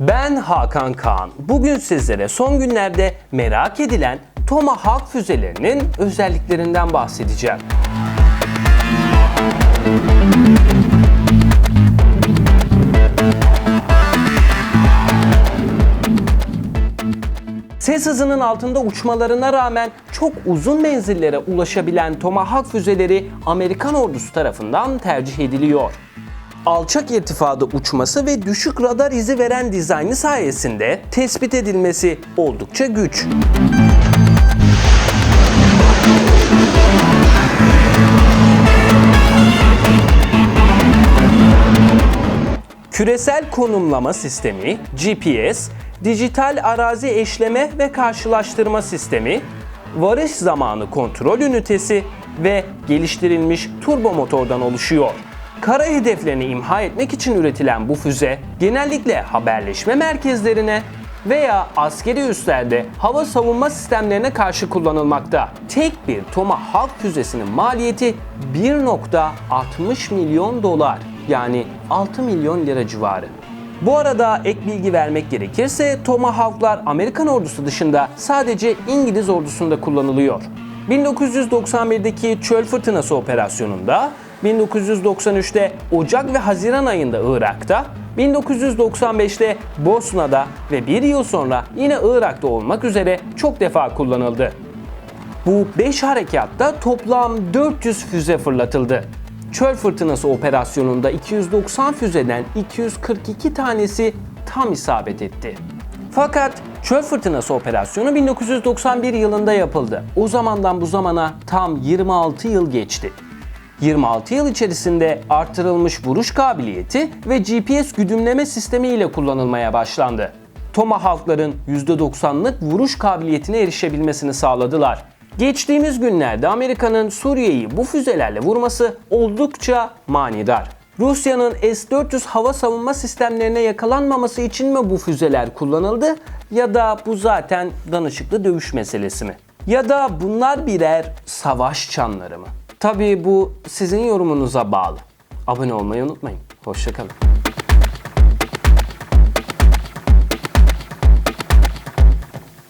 Ben Hakan Kaan. Bugün sizlere son günlerde merak edilen Tomahawk füzelerinin özelliklerinden bahsedeceğim. Ses hızının altında uçmalarına rağmen çok uzun menzillere ulaşabilen Tomahawk füzeleri Amerikan ordusu tarafından tercih ediliyor. Alçak irtifada uçması ve düşük radar izi veren dizaynı sayesinde tespit edilmesi oldukça güç. Küresel konumlama sistemi, GPS, dijital arazi eşleme ve karşılaştırma sistemi, varış zamanı kontrol ünitesi ve geliştirilmiş turbo motordan oluşuyor. Kara hedeflerini imha etmek için üretilen bu füze genellikle haberleşme merkezlerine veya askeri üslerde hava savunma sistemlerine karşı kullanılmakta. Tek bir Tomahawk füzesinin maliyeti 1.60 milyon dolar yani 6 milyon lira civarı. Bu arada ek bilgi vermek gerekirse Tomahawk'lar Amerikan ordusu dışında sadece İngiliz ordusunda kullanılıyor. 1991'deki Çöl Fırtınası operasyonunda, 1993'te Ocak ve Haziran ayında Irak'ta, 1995'te Bosna'da ve bir yıl sonra yine Irak'ta olmak üzere çok defa kullanıldı. Bu 5 harekatta toplam 400 füze fırlatıldı. Çöl fırtınası operasyonunda 290 füzeden 242 tanesi tam isabet etti. Fakat çöl fırtınası operasyonu 1991 yılında yapıldı. O zamandan bu zamana tam 26 yıl geçti. 26 yıl içerisinde artırılmış vuruş kabiliyeti ve GPS güdümleme sistemi ile kullanılmaya başlandı. Tomahawk'ların %90'lık vuruş kabiliyetine erişebilmesini sağladılar. Geçtiğimiz günlerde Amerika'nın Suriye'yi bu füzelerle vurması oldukça manidar. Rusya'nın S-400 hava savunma sistemlerine yakalanmaması için mi bu füzeler kullanıldı ya da bu zaten danışıklı dövüş meselesi mi? Ya da bunlar birer savaş çanları mı? Tabii bu sizin yorumunuza bağlı. Abone olmayı unutmayın. Hoşçakalın.